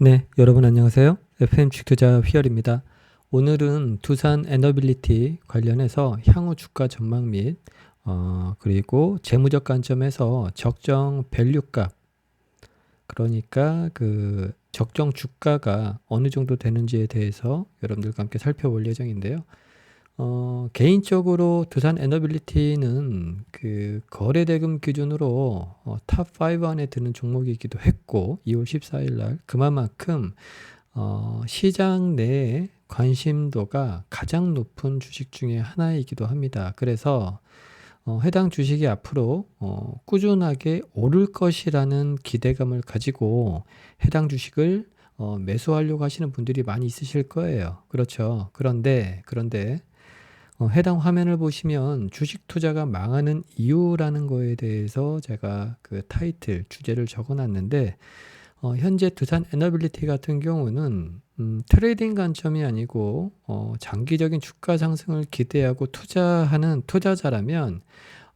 네, 여러분 안녕하세요. FM 주투자 휘열입니다. 오늘은 두산 에너빌리티 관련해서 향후 주가 전망 및 어, 그리고 재무적 관점에서 적정 밸류값 그러니까 그 적정 주가가 어느 정도 되는지에 대해서 여러분들과 함께 살펴볼 예정인데요. 어, 개인적으로 두산 에너빌리티는 그 거래 대금 기준으로 어, 탑 5 안에 드는 종목이기도 했고 2월 14일 날 그만큼 어, 시장 내에 관심도가 가장 높은 주식 중에 하나이기도 합니다. 그래서 어, 해당 주식이 앞으로 어, 꾸준하게 오를 것이라는 기대감을 가지고 해당 주식을 어, 매수하려고 하시는 분들이 많이 있으실 거예요. 그렇죠. 그런데 그런데 어, 해당 화면을 보시면 주식 투자가 망하는 이유라는 거에 대해서 제가 그 타이틀 주제를 적어 놨는데 어, 현재 두산 에너빌리티 같은 경우는 음, 트레이딩 관점이 아니고 어, 장기적인 주가 상승을 기대하고 투자하는 투자자라면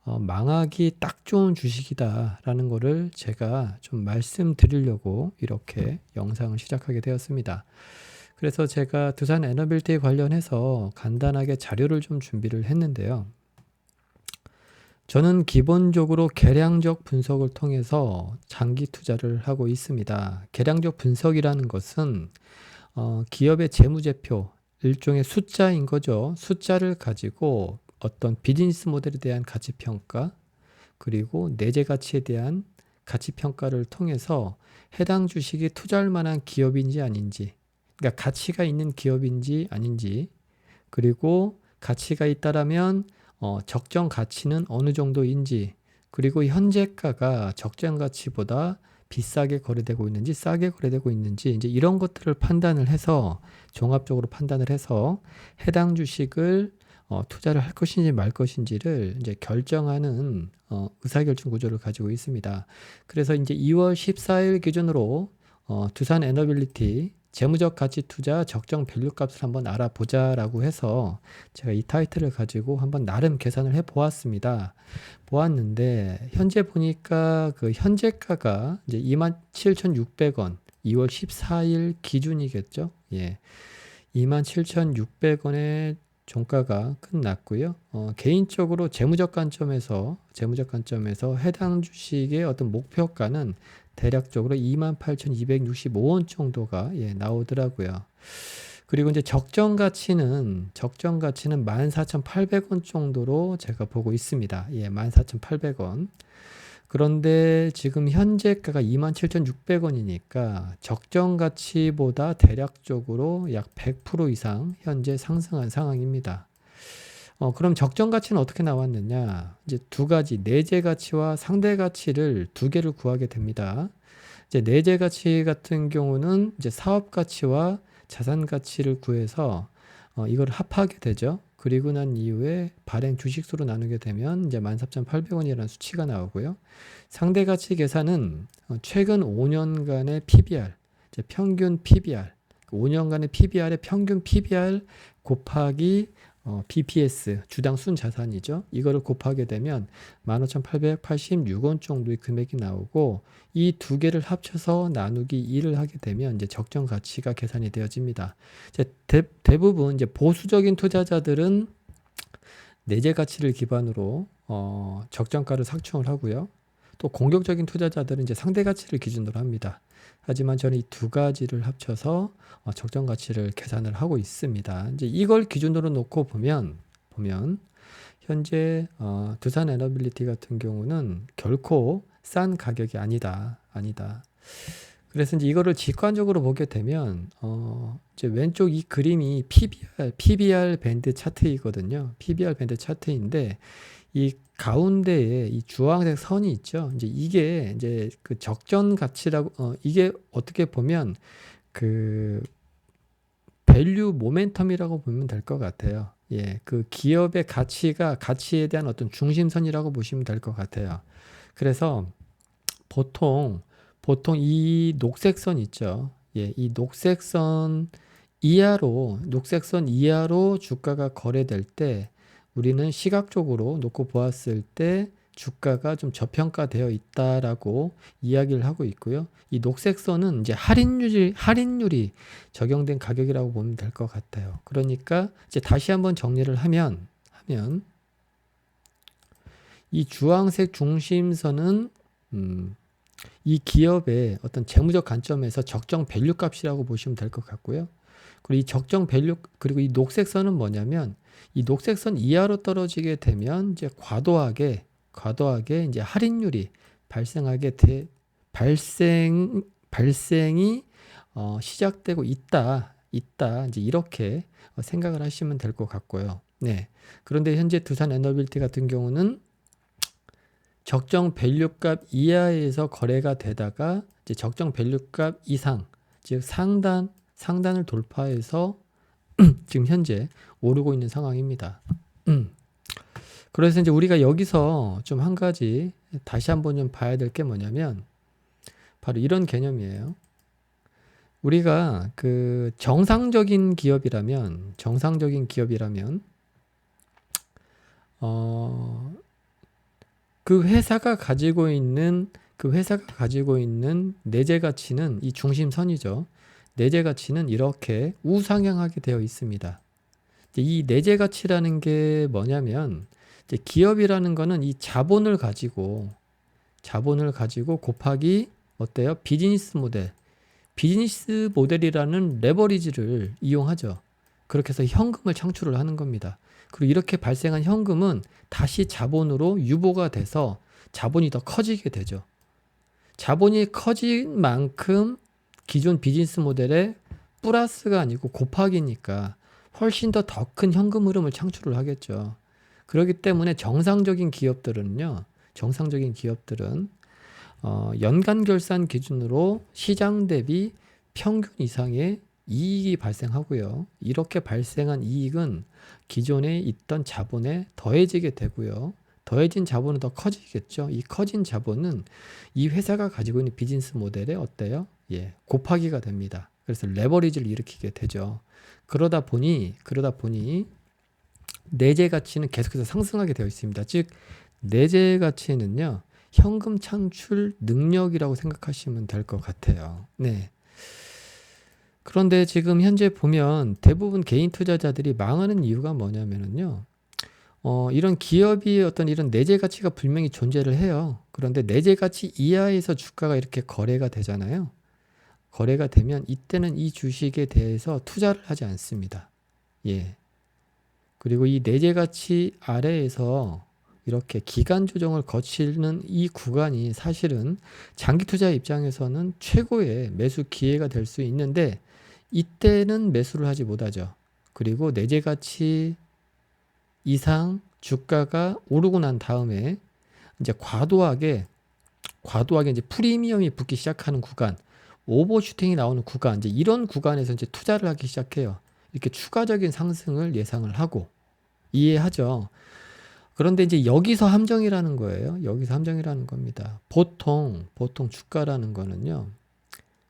어, 망하기 딱 좋은 주식이다라는 거를 제가 좀 말씀드리려고 이렇게 영상을 시작하게 되었습니다. 그래서 제가 두산 에너빌티 관련해서 간단하게 자료를 좀 준비를 했는데요. 저는 기본적으로 계량적 분석을 통해서 장기 투자를 하고 있습니다. 계량적 분석이라는 것은 어, 기업의 재무제표, 일종의 숫자인 거죠. 숫자를 가지고 어떤 비즈니스 모델에 대한 가치 평가, 그리고 내재 가치에 대한 가치 평가를 통해서 해당 주식이 투자할 만한 기업인지 아닌지, 그러니까 가치가 있는 기업인지 아닌지 그리고 가치가 있다라면 어, 적정 가치는 어느 정도인지 그리고 현재가가 적정 가치보다 비싸게 거래되고 있는지 싸게 거래되고 있는지 이제 이런 것들을 판단을 해서 종합적으로 판단을 해서 해당 주식을 어, 투자를 할 것인지 말 것인지를 이제 결정하는 어, 의사결정 구조를 가지고 있습니다. 그래서 이제 2월 14일 기준으로 어, 두산 에너빌리티 재무적 가치 투자 적정 밸류 값을 한번 알아보자라고 해서 제가 이 타이틀을 가지고 한번 나름 계산을 해 보았습니다. 보았는데 현재 보니까 그 현재가가 이제 27,600원 2월 14일 기준이겠죠. 예. 27,600원의 종가가 끝났고요. 어, 개인적으로 재무적 관점에서 재무적 관점에서 해당 주식의 어떤 목표가는 대략적으로 28,265원 정도가 예, 나오더라고요. 그리고 이제 적정 가치는 적정 가치는 14,800원 정도로 제가 보고 있습니다. 예, 14,800원. 그런데 지금 현재가가 27,600원이니까 적정 가치보다 대략적으로 약 100% 이상 현재 상승한 상황입니다. 어, 그럼 적정 가치는 어떻게 나왔느냐? 이제 두 가지 내재 가치와 상대 가치를 두 개를 구하게 됩니다. 이제 내재 가치 같은 경우는 이제 사업 가치와 자산 가치를 구해서 어, 이걸 합하게 되죠. 그리고 난 이후에 발행 주식수로 나누게 되면 이제 14,800원이라는 수치가 나오고요. 상대 가치 계산은 어, 최근 5년간의 PBR, 이제 평균 PBR, 5년간의 PBR의 평균 PBR 곱하기 어, BPS 주당 순 자산이죠. 이거를 곱하게 되면 15,886원 정도의 금액이 나오고 이 두 개를 합쳐서 나누기 2를 하게 되면 이제 적정 가치가 계산이 되어집니다. 이제 대, 대부분 이제 보수적인 투자자들은 내재 가치를 기반으로 어, 적정가를 상충을 하고요. 또 공격적인 투자자들은 이제 상대 가치를 기준으로 합니다. 하지만 저는 이 두 가지를 합쳐서 어, 적정 가치를 계산을 하고 있습니다. 이제 이걸 기준으로 놓고 보면 보면 현재 어, 두산 에너빌리티 같은 경우는 결코 싼 가격이 아니다. 아니다. 그래서 이제 이거를 직관적으로 보게 되면 어 이제 왼쪽 이 그림이 PBR PBR 밴드 차트이거든요. PBR 밴드 차트인데 이 가운데에 이 주황색 선이 있죠. 이제 이게 이제 그 적정 가치라고 어 이게 어떻게 보면 그 밸류 모멘텀이라고 보면 될 것 같아요. 예, 그 기업의 가치가 가치에 대한 어떤 중심선이라고 보시면 될 것 같아요. 그래서 보통 보통 이 녹색선 있죠. 예, 이 녹색선 이하로 녹색선 이하로 주가가 거래될 때 우리는 시각적으로 놓고 보았을 때 주가가 좀 저평가되어 있다라고 이야기를 하고 있고요. 이 녹색 선은 이제 할인율이 할인율이 적용된 가격이라고 보면 될 것 같아요. 그러니까 이제 다시 한번 정리를 하면 하면 이 주황색 중심선은 음, 이 기업의 어떤 재무적 관점에서 적정 밸류 값이라고 보시면 될 것 같고요. 그리고 이 적정 밸류 그리고 이 녹색 선은 뭐냐면 이 녹색 선 이하로 떨어지게 되면 이제 과도하게 과도하게 이제 할인율이 발생하게 돼 발생 발생이 어, 시작되고 있다 있다 이제 이렇게 어, 생각을 하시면 될 것 같고요. 네. 그런데 현재 두산 에너빌티 같은 경우는 적정 밸류값 이하에서 거래가 되다가 이제 적정 밸류값 이상 즉 상단 상단을 돌파해서 지금 현재 오르고 있는 상황입니다. 음. 그래서 이제 우리가 여기서 좀 한 가지 다시 한번 좀 봐야 될 게 뭐냐면 바로 이런 개념이에요. 우리가 그 정상적인 기업이라면 정상적인 기업이라면 어 그 회사가 가지고 있는 그 회사가 가지고 있는 내재 가치는 이 중심선이죠. 내재 가치는 이렇게 우상향하게 되어 있습니다. 이 내재 가치라는 게 뭐냐면 기업이라는 거는 이 자본을 가지고 자본을 가지고 곱하기 어때요? 비즈니스 모델. 비즈니스 모델이라는 레버리지를 이용하죠. 그렇게 해서 현금을 창출을 하는 겁니다. 그리고 이렇게 발생한 현금은 다시 자본으로 유보가 돼서 자본이 더 커지게 되죠. 자본이 커진 만큼 기존 비즈니스 모델에 플러스가 아니고 곱하기니까 훨씬 더 더 큰 현금 흐름을 창출을 하겠죠. 그렇기 때문에 정상적인 기업들은요, 정상적인 기업들은 어, 연간 결산 기준으로 시장 대비 평균 이상의 이익이 발생하고요. 이렇게 발생한 이익은 기존에 있던 자본에 더해지게 되고요. 더해진 자본은 더 커지겠죠. 이 커진 자본은 이 회사가 가지고 있는 비즈니스 모델에 어때요? 예, 곱하기가 됩니다. 그래서 레버리지를 일으키게 되죠. 그러다 보니 그러다 보니 내재 가치는 계속해서 상승하게 되어 있습니다. 즉 내재 가치는요. 현금 창출 능력이라고 생각하시면 될 것 같아요. 네. 그런데 지금 현재 보면 대부분 개인 투자자들이 망하는 이유가 뭐냐면은요. 어, 이런 기업이 어떤 이런 내재 가치가 분명히 존재를 해요. 그런데 내재 가치 이하에서 주가가 이렇게 거래가 되잖아요. 거래가 되면 이때는 이 주식에 대해서 투자를 하지 않습니다. 예. 그리고 이 내재 가치 아래에서 이렇게 기간 조정을 거치는 이 구간이 사실은 장기 투자 입장에서는 최고의 매수 기회가 될 수 있는데 이때는 매수를 하지 못하죠. 그리고 내재 가치 이상 주가가 오르고 난 다음에 이제 과도하게 과도하게 이제 프리미엄이 붙기 시작하는 구간, 오버슈팅이 나오는 구간, 이제 이런 구간에서 이제 투자를 하기 시작해요. 이렇게 추가적인 상승을 예상을 하고 이해하죠. 그런데 이제 여기서 함정이라는 거예요. 여기서 함정이라는 겁니다. 보통 보통 주가라는 거는요.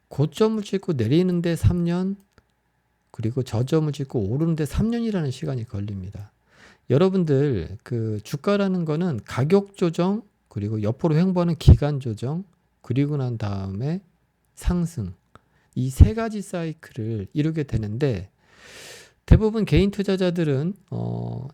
고점을 찍고 내리는데 3년 그리고 저점을 찍고 오르는데 3년이라는 시간이 걸립니다. 여러분들 그 주가라는 거는 가격 조정 그리고 옆으로 횡보하는 기간 조정 그리고 난 다음에 상승 이 세 가지 사이클을 이루게 되는데 대부분 개인 투자자들은 어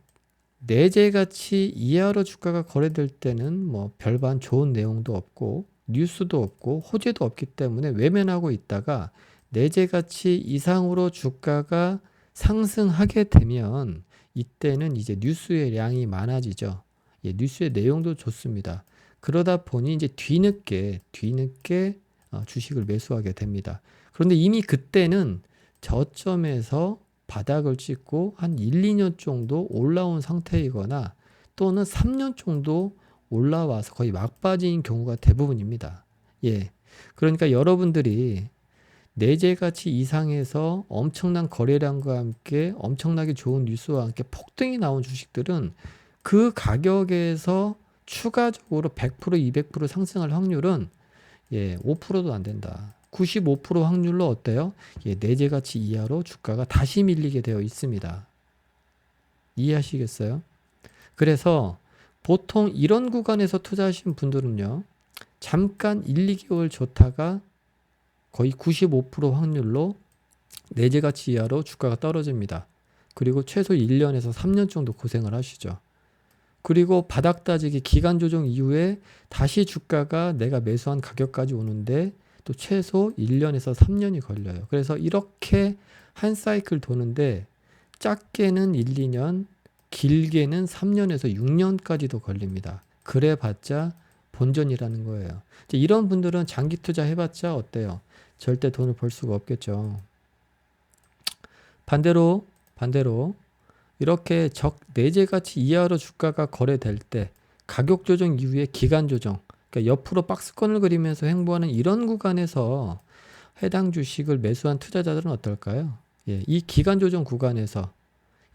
내재 가치 이하로 주가가 거래될 때는 뭐 별반 좋은 내용도 없고 뉴스도 없고 호재도 없기 때문에 외면하고 있다가 내재 가치 이상으로 주가가 상승하게 되면 이때는 이제 뉴스의 양이 많아지죠. 예, 뉴스의 내용도 좋습니다. 그러다 보니 이제 뒤늦게 뒤늦게 어, 주식을 매수하게 됩니다. 그런데 이미 그때는 저점에서 바닥을 찍고 한 1, 2년 정도 올라온 상태이거나 또는 3년 정도 올라와서 거의 막빠진 경우가 대부분입니다. 예. 그러니까 여러분들이 내재 가치 이상에서 엄청난 거래량과 함께 엄청나게 좋은 뉴스와 함께 폭등이 나온 주식들은 그 가격에서 추가적으로 100% 200% 상승할 확률은 예, 5%도 안 된다. 95% 확률로 어때요? 예, 내재 가치 이하로 주가가 다시 밀리게 되어 있습니다. 이해하시겠어요? 그래서 보통 이런 구간에서 투자하신 분들은요. 잠깐 1, 2개월 좋다가 거의 95% 확률로 내재 가치 이하로 주가가 떨어집니다. 그리고 최소 1년에서 3년 정도 고생을 하시죠. 그리고 바닥 따지기 기간 조정 이후에 다시 주가가 내가 매수한 가격까지 오는데 또 최소 1년에서 3년이 걸려요. 그래서 이렇게 한 사이클 도는데 작게는 1, 2년, 길게는 3년에서 6년까지도 걸립니다. 그래 봤자 본전이라는 거예요. 이런 분들은 장기 투자 해봤자 어때요? 절대 돈을 벌 수가 없겠죠. 반대로 반대로 이렇게 적 내재 가치 이하로 주가가 거래될 때 가격 조정 이후에 기간 조정, 그러니까 옆으로 박스권을 그리면서 행보하는 이런 구간에서 해당 주식을 매수한 투자자들은 어떨까요? 예, 이 기간 조정 구간에서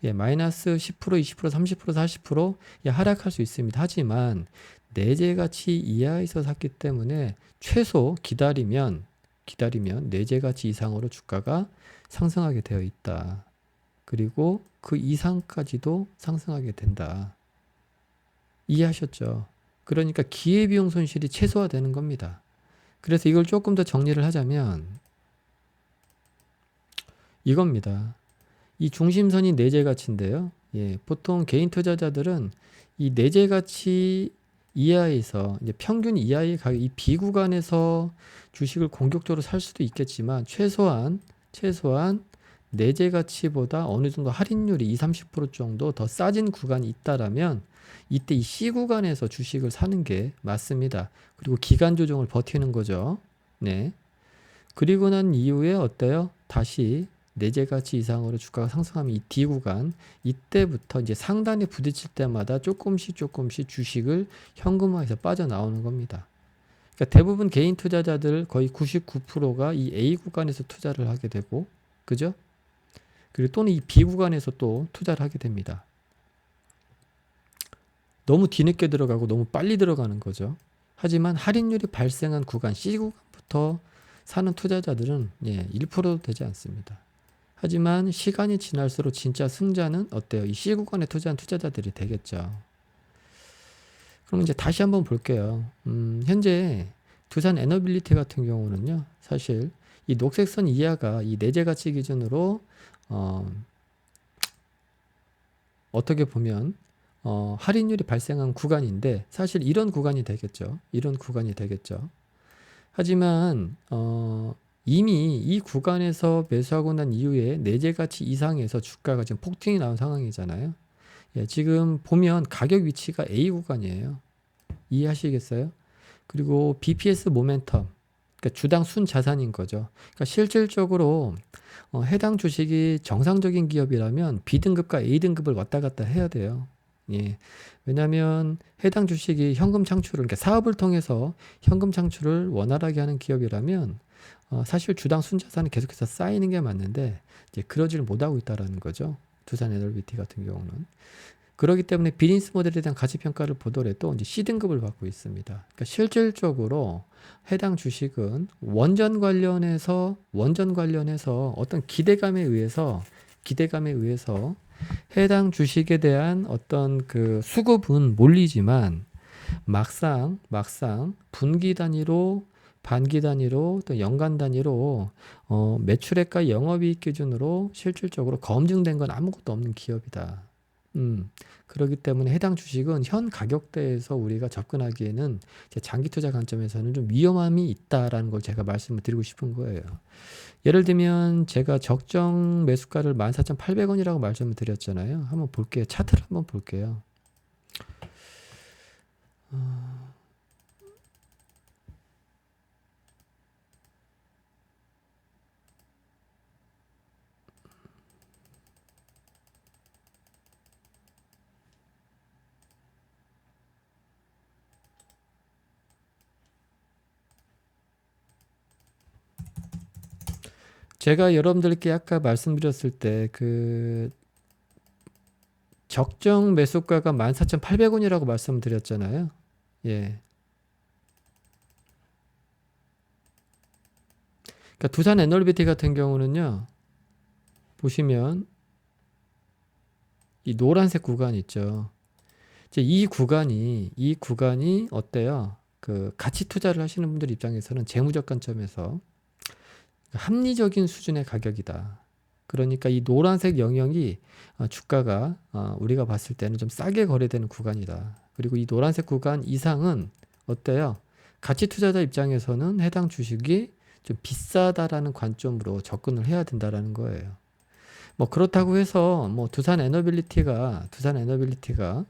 예, 마이너스 10%, 20%, 30%, 40% 예, 하락할 수 있습니다. 하지만 내재 가치 이하에서 샀기 때문에 최소 기다리면 기다리면 내재 가치 이상으로 주가가 상승하게 되어 있다. 그리고 그 이상까지도 상승하게 된다. 이해하셨죠? 그러니까 기회비용 손실이 최소화되는 겁니다. 그래서 이걸 조금 더 정리를 하자면 이겁니다. 이 중심선이 내재 가치인데요. 예, 보통 개인 투자자들은 이 내재 가치 이하에서 이제 평균 이하의 가격 이 비구간에서 주식을 공격적으로 살 수도 있겠지만 최소한 최소한 내재 가치보다 어느 정도 할인율이 20, 30% 정도 더 싸진 구간이 있다라면 이때 이 C 구간에서 주식을 사는 게 맞습니다. 그리고 기간 조정을 버티는 거죠. 네. 그리고 난 이후에 어때요? 다시 내재 가치 이상으로 주가가 상승하면 이 D 구간 이때부터 이제 상단에 부딪힐 때마다 조금씩 조금씩 주식을 현금화해서 빠져나오는 겁니다. 그러니까 대부분 개인 투자자들 거의 99%가 이 A 구간에서 투자를 하게 되고 그죠? 그리고 또는 이 B 구간에서 또 투자를 하게 됩니다. 너무 뒤늦게 들어가고 너무 빨리 들어가는 거죠. 하지만 할인율이 발생한 구간 C 구간부터 사는 투자자들은 예, 1%도 되지 않습니다. 하지만 시간이 지날수록 진짜 승자는 어때요? 이 C 구간에 투자한 투자자들이 되겠죠. 그럼 이제 다시 한번 볼게요. 음, 현재 두산 에너빌리티 같은 경우는요, 사실 이 녹색선 이하가 이 내재 가치 기준으로 어, 어떻게 보면 어, 할인율이 발생한 구간인데 사실 이런 구간이 되겠죠. 이런 구간이 되겠죠. 하지만 어, 이미 이 구간에서 매수하고 난 이후에 내재 가치 이상에서 주가가 지금 폭등이 나온 상황이잖아요. 예, 지금 보면 가격 위치가 A 구간이에요. 이해하시겠어요? 그리고 BPS 모멘텀, 그러니까 주당 순 자산인 거죠. 그러니까 실질적으로 어, 해당 주식이 정상적인 기업이라면 B등급과 A등급을 왔다 갔다 해야 돼요. 예. 왜냐하면 해당 주식이 현금 창출을, 그러니까 사업을 통해서 현금 창출을 원활하게 하는 기업이라면 어, 사실 주당 순자산은 계속해서 쌓이는 게 맞는데 이제 그러지를 못하고 있다라는 거죠. 두산 에너비티 같은 경우는. 그렇기 때문에 비즈니스 모델에 대한 가치 평가를 보더라도 이제 C등급을 받고 있습니다. 그러니까 실질적으로 해당 주식은 원전 관련해서 원전 관련해서 어떤 기대감에 의해서 기대감에 의해서 해당 주식에 대한 어떤 그 수급은 몰리지만 막상 막상 분기 단위로 반기 단위로 또 연간 단위로 어, 매출액과 영업이익 기준으로 실질적으로 검증된 건 아무것도 없는 기업이다. 음, 그렇기 때문에 해당 주식은 현 가격대에서 우리가 접근하기에는 장기 투자 관점에서는 좀 위험함이 있다라는 걸 제가 말씀을 드리고 싶은 거예요. 예를 들면 제가 적정 매수가를 14,800원이라고 말씀을 드렸잖아요. 한번 볼게요. 차트를 한번 볼게요. 어... 제가 여러분들께 아까 말씀드렸을 때 그 적정 매수가가 14,800원이라고 말씀드렸잖아요. 예. 그러니까 두산 에너비티 같은 경우는요. 보시면 이 노란색 구간 있죠. 이제 이 구간이 이 구간이 어때요? 그 가치 투자를 하시는 분들 입장에서는 재무적 관점에서 합리적인 수준의 가격이다. 그러니까 이 노란색 영역이 어, 주가가 어, 우리가 봤을 때는 좀 싸게 거래되는 구간이다. 그리고 이 노란색 구간 이상은 어때요? 가치 투자자 입장에서는 해당 주식이 좀 비싸다라는 관점으로 접근을 해야 된다라는 거예요. 뭐 그렇다고 해서 뭐 두산 에너빌리티가 두산 에너빌리티가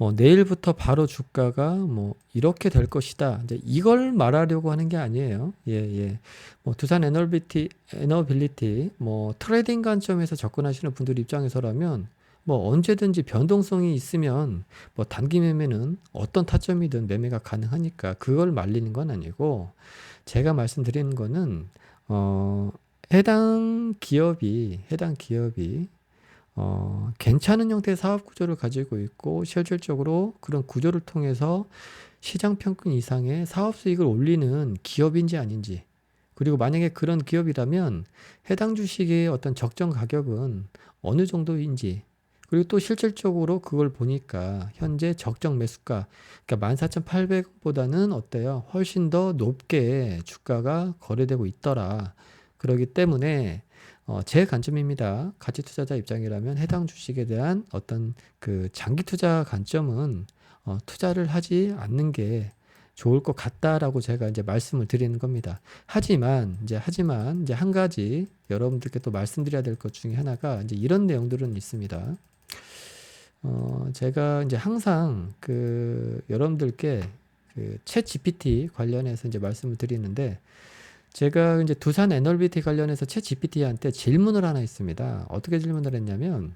뭐 내일부터 바로 주가가 뭐 이렇게 될 것이다. 이제 이걸 말하려고 하는 게 아니에요. 예, 예. 뭐 두산 에너빌리티 에너빌리티 뭐 트레이딩 관점에서 접근하시는 분들 입장에서라면 뭐 언제든지 변동성이 있으면 뭐 단기 매매는 어떤 타점이든 매매가 가능하니까 그걸 말리는 건 아니고 제가 말씀드리는 거는 어 해당 기업이 해당 기업이 어, 괜찮은 형태의 사업 구조를 가지고 있고 실질적으로 그런 구조를 통해서 시장 평균 이상의 사업 수익을 올리는 기업인지 아닌지 그리고 만약에 그런 기업이라면 해당 주식의 어떤 적정 가격은 어느 정도인지 그리고 또 실질적으로 그걸 보니까 현재 적정 매수가 그러니까 14,800원보다는 어때요? 훨씬 더 높게 주가가 거래되고 있더라. 그러기 때문에 어, 제 관점입니다. 가치 투자자 입장이라면 해당 주식에 대한 어떤 그 장기 투자 관점은 어, 투자를 하지 않는 게 좋을 것 같다라고 제가 이제 말씀을 드리는 겁니다. 하지만 이제 하지만 이제 한 가지 여러분들께 또 말씀드려야 될 것 중에 하나가 이제 이런 내용들은 있습니다. 어, 제가 이제 항상 그 여러분들께 그챗 GPT 관련해서 이제 말씀을 드리는데 제가 이제 두산 NLBT 관련해서 챗 GPT한테 질문을 하나 했습니다. 어떻게 질문을 했냐면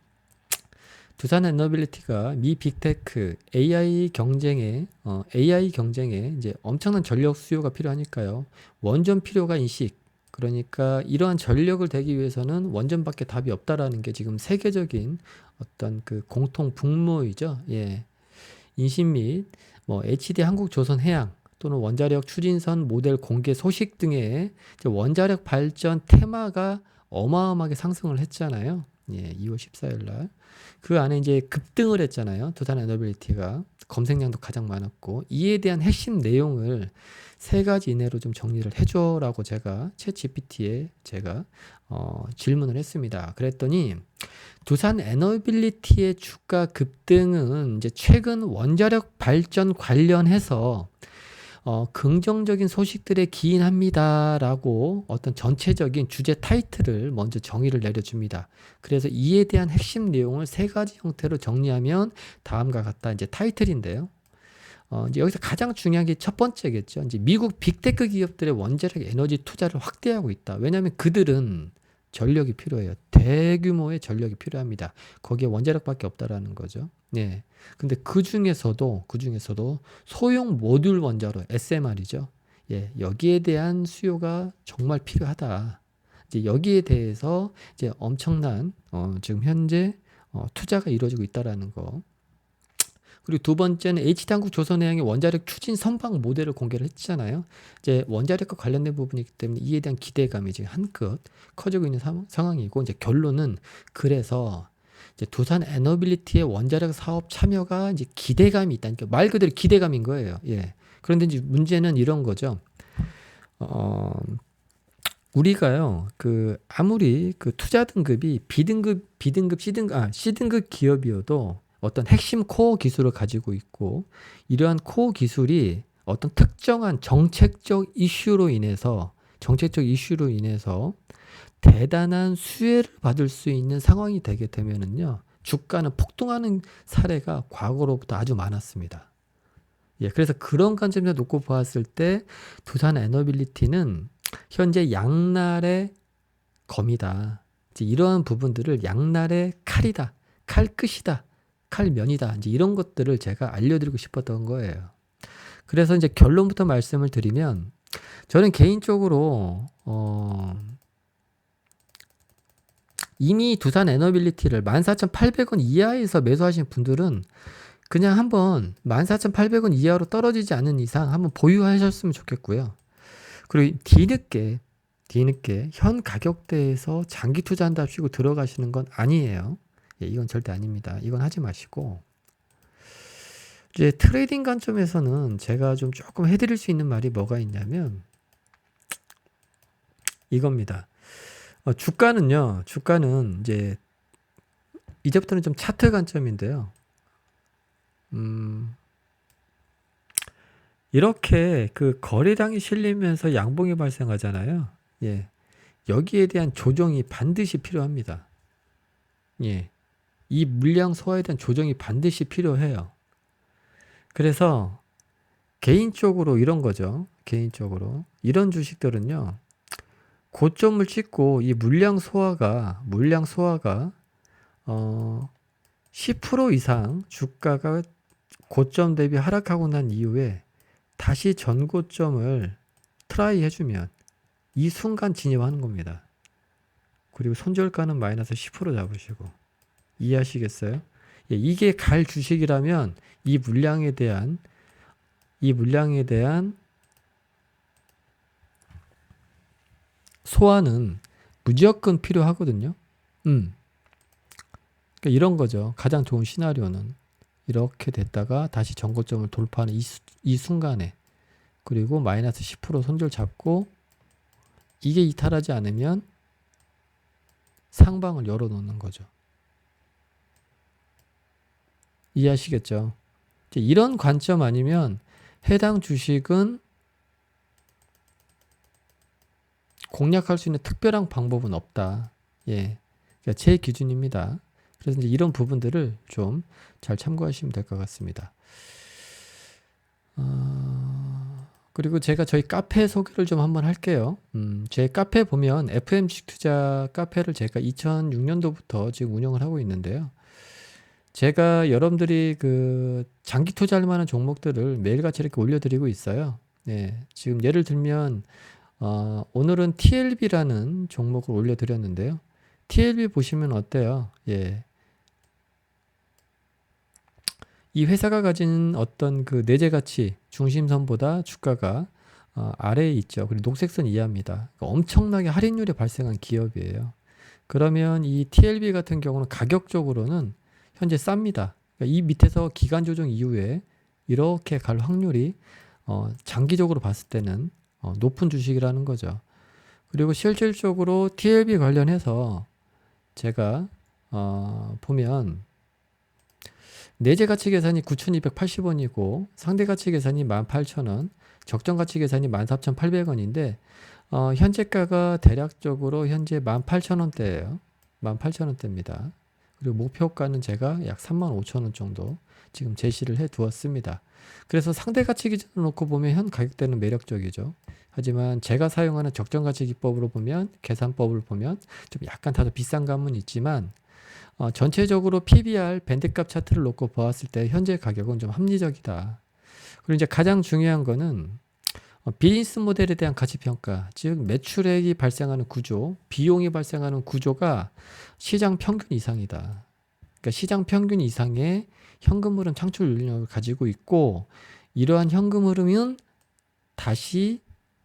두산 에너빌리티가 미 빅테크 AI 경쟁에 어, AI 경쟁에 이제 엄청난 전력 수요가 필요하니까요. 원전 필요가 인식. 그러니까 이러한 전력을 대기 위해서는 원전밖에 답이 없다라는 게 지금 세계적인 어떤 그 공통 분모이죠. 예. 인식 및 뭐 HD 한국 조선 해양 또는 원자력 추진선 모델 공개 소식 등의 원자력 발전 테마가 어마어마하게 상승을 했잖아요. 예, 2월 14일 날. 그 안에 이제 급등을 했잖아요. 두산 에너빌리티가 검색량도 가장 많았고 이에 대한 핵심 내용을 세 가지 이내로 좀 정리를 해줘라고 제가 챗 GPT에 제가 어, 질문을 했습니다. 그랬더니 두산 에너빌리티의 주가 급등은 이제 최근 원자력 발전 관련해서 어, 긍정적인 소식들에 기인합니다라고 어떤 전체적인 주제 타이틀을 먼저 정의를 내려줍니다. 그래서 이에 대한 핵심 내용을 세 가지 형태로 정리하면 다음과 같다. 이제 타이틀인데요. 어, 이제 여기서 가장 중요한 게 첫 번째겠죠. 이제 미국 빅테크 기업들의 원자력 에너지 투자를 확대하고 있다. 왜냐하면 그들은 전력이 필요해요. 대규모의 전력이 필요합니다. 거기에 원자력밖에 없다라는 거죠. 네. 근데 그 중에서도 그 중에서도 소형 모듈 원자로 SMR이죠. 예, 여기에 대한 수요가 정말 필요하다. 이제 여기에 대해서 이제 엄청난 어, 지금 현재 어, 투자가 이루어지고 있다라는 거. 그리고 두 번째는 H당국 조선해양의 원자력 추진 선박 모델을 공개를 했잖아요. 이제 원자력과 관련된 부분이기 때문에 이에 대한 기대감이 지금 한껏 커지고 있는 사, 상황이고 이제 결론은 그래서 이제 두산 에너빌리티의 원자력 사업 참여가 이제 기대감이 있다니까 말 그대로 기대감인 거예요. 예. 그런데 이제 문제는 이런 거죠. 어, 우리가요, 그, 아무리 그 투자 등급이 B등급, B등급, C등급, 아, C등급 기업이어도 어떤 핵심 코어 기술을 가지고 있고, 이러한 코어 기술이 어떤 특정한 정책적 이슈로 인해서, 정책적 이슈로 인해서 대단한 수혜를 받을 수 있는 상황이 되게 되면은요, 주가는 폭등하는 사례가 과거로부터 아주 많았습니다. 예, 그래서 그런 관점에서 놓고 보았을 때 두산 에너빌리티는 현재 양날의 검이다. 이러한 부분들을 양날의 칼이다, 칼끝이다, 칼면이다. 이제 이런 것들을 제가 알려드리고 싶었던 거예요. 그래서 이제 결론부터 말씀을 드리면 저는 개인적으로 어, 이미 두산 에너빌리티를 14,800원 이하에서 매수하신 분들은 그냥 한번 14,800원 이하로 떨어지지 않는 이상 한번 보유하셨으면 좋겠고요. 그리고 뒤늦게 뒤늦게 현 가격대에서 장기 투자한답시고 들어가시는 건 아니에요. 예, 이건 절대 아닙니다. 이건 하지 마시고 이제 트레이딩 관점에서는 제가 좀 조금 해드릴 수 있는 말이 뭐가 있냐면 이겁니다. 어, 주가는요, 주가는 이제 이제부터는 좀 차트 관점인데요. 음, 이렇게 그 거래량이 실리면서 양봉이 발생하잖아요. 예. 여기에 대한 조정이 반드시 필요합니다. 예. 이 물량 소화에 대한 조정이 반드시 필요해요. 그래서 개인적으로 이런 거죠. 개인적으로. 이런 주식들은요. 고점을 찍고 이 물량 소화가 물량 소화가 어 10% 이상 주가가 고점 대비 하락하고 난 이후에 다시 전고점을 트라이 해주면 이 순간 진입하는 겁니다. 그리고 손절가는 마이너스 10% 잡으시고 이해하시겠어요? 예, 이게 갈 주식이라면 이 물량에 대한 이 물량에 대한 소화는 무조건 필요하거든요. 음. 그러니까 이런 거죠. 가장 좋은 시나리오는 이렇게 됐다가 다시 전고점을 돌파하는 이, 수, 이 순간에 그리고 마이너스 10% 손절 잡고 이게 이탈하지 않으면 상방을 열어놓는 거죠. 이해하시겠죠? 이런 관점 아니면 해당 주식은 공략할 수 있는 특별한 방법은 없다. 예. 그러니까 제 기준입니다. 그래서 이런 부분들을 좀 잘 참고하시면 될 것 같습니다. 어, 그리고 제가 저희 카페 소개를 좀 한번 할게요. 음, 제 카페 보면 FMC 투자 카페를 제가 2006년도부터 지금 운영을 하고 있는데요. 제가 여러분들이 그 장기 투자할 만한 종목들을 매일같이 이렇게 올려드리고 있어요. 네, 지금 예를 들면 어, 오늘은 TLB라는 종목을 올려드렸는데요. TLB 보시면 어때요? 예. 이 회사가 가진 어떤 그 내재 가치 중심선보다 주가가 어, 아래에 있죠. 그리고 녹색선 이하입니다. 그러니까 엄청나게 할인율이 발생한 기업이에요. 그러면 이 TLB 같은 경우는 가격적으로는 현재 쌉니다. 그러니까 이 밑에서 기간 조정 이후에 이렇게 갈 확률이 어, 장기적으로 봤을 때는 어, 높은 주식이라는 거죠. 그리고 실질적으로 TLB 관련해서 제가 어, 보면 내재 가치 계산이 9,280원이고 상대 가치 계산이 18,000원, 적정 가치 계산이 14,800원인데 어, 현재가가 대략적으로 현재 18,000원대예요. 18,000원대입니다. 그리고 목표가는 제가 약 35,000원 정도 지금 제시를 해 두었습니다. 그래서 상대 가치 기준으로 놓고 보면 현 가격대는 매력적이죠. 하지만 제가 사용하는 적정 가치 기법으로 보면 계산법을 보면 좀 약간 다소 비싼 감은 있지만 어, 전체적으로 PBR 밴드값 차트를 놓고 보았을 때 현재 가격은 좀 합리적이다. 그리고 이제 가장 중요한 거는 어, 비즈니스 모델에 대한 가치 평가, 즉 매출액이 발생하는 구조, 비용이 발생하는 구조가 시장 평균 이상이다. 그러니까 시장 평균 이상의 현금 흐름 창출 능력을 가지고 있고 이러한 현금 흐름은 다시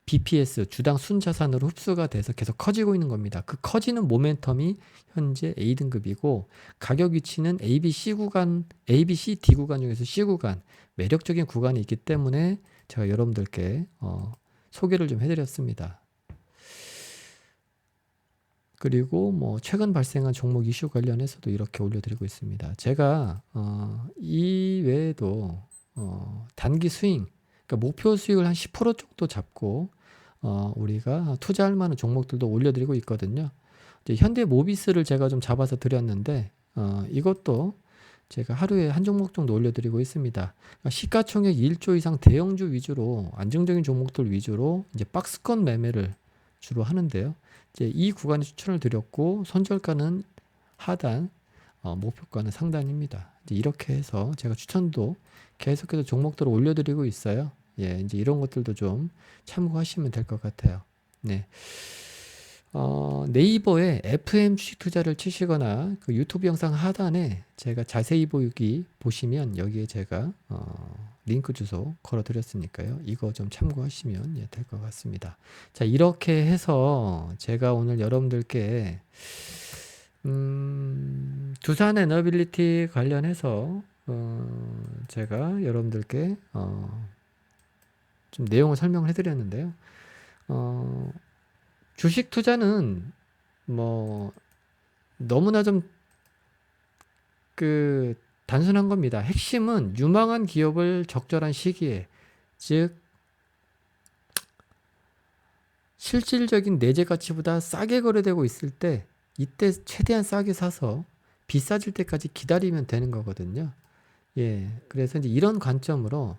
BPS 주당 순자산으로 흡수가 돼서 계속 커지고 있는 겁니다. 그 커지는 모멘텀이 현재 A 등급이고 가격 위치는 A, B, C 구간, A, B, C, D 구간 중에서 C 구간 매력적인 구간이 있기 때문에 제가 여러분들께 어, 소개를 좀 해드렸습니다. 그리고 뭐 최근 발생한 종목 이슈 관련해서도 이렇게 올려드리고 있습니다. 제가 어, 이 외에도 어, 단기 스윙, 그러니까 목표 수익을 한 10% 정도 잡고 어, 우리가 투자할 만한 종목들도 올려드리고 있거든요. 현대 모비스를 제가 좀 잡아서 드렸는데 어, 이것도 제가 하루에 한 종목 정도 올려드리고 있습니다. 그러니까 시가총액 1조 이상 대형주 위주로 안정적인 종목들 위주로 이제 박스권 매매를 주로 하는데요. 이제 이 구간에 추천을 드렸고 선절가는 하단, 어, 목표가는 상단입니다. 이제 이렇게 해서 제가 추천도 계속해서 종목들을 올려드리고 있어요. 예, 이제 이런 것들도 좀 참고하시면 될 것 같아요. 네. 어, 네이버에 FM 주식 투자를 치시거나 그 유튜브 영상 하단에 제가 자세히 보기 보시면 여기에 제가 어, 링크 주소 걸어 드렸으니까요. 이거 좀 참고하시면 예, 될것 같습니다. 자, 이렇게 해서 제가 오늘 여러분들께 음, 두산 에너빌리티 관련해서 어, 제가 여러분들께 어, 좀 내용을 설명을 해드렸는데요. 어, 주식 투자는 뭐 너무나 좀 그 단순한 겁니다. 핵심은 유망한 기업을 적절한 시기에 즉 실질적인 내재 가치보다 싸게 거래되고 있을 때 이때 최대한 싸게 사서 비싸질 때까지 기다리면 되는 거거든요. 예. 그래서 이제 이런 관점으로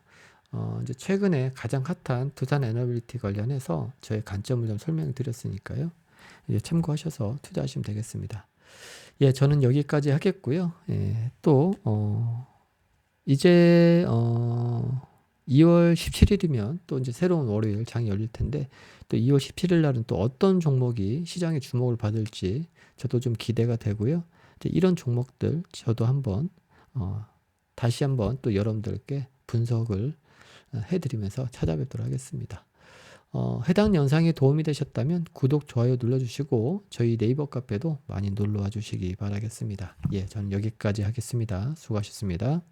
어 이제 최근에 가장 핫한 두산 에너빌리티 관련해서 저의 관점을 좀 설명드렸으니까요. 예, 참고하셔서 투자하시면 되겠습니다. 예, 저는 여기까지 하겠고요. 예, 또 어, 이제 어, 2월 17일이면 또 이제 새로운 월요일 장이 열릴 텐데 또 2월 17일 날은 또 어떤 종목이 시장의 주목을 받을지 저도 좀 기대가 되고요. 이제 이런 종목들 저도 한번 어, 다시 한번 또 여러분들께 분석을 어, 해드리면서 찾아뵙도록 하겠습니다. 어, 해당 영상이 도움이 되셨다면 구독, 좋아요 눌러주시고 저희 네이버 카페도 많이 놀러와 주시기 바라겠습니다. 예, 저는 여기까지 하겠습니다. 수고하셨습니다.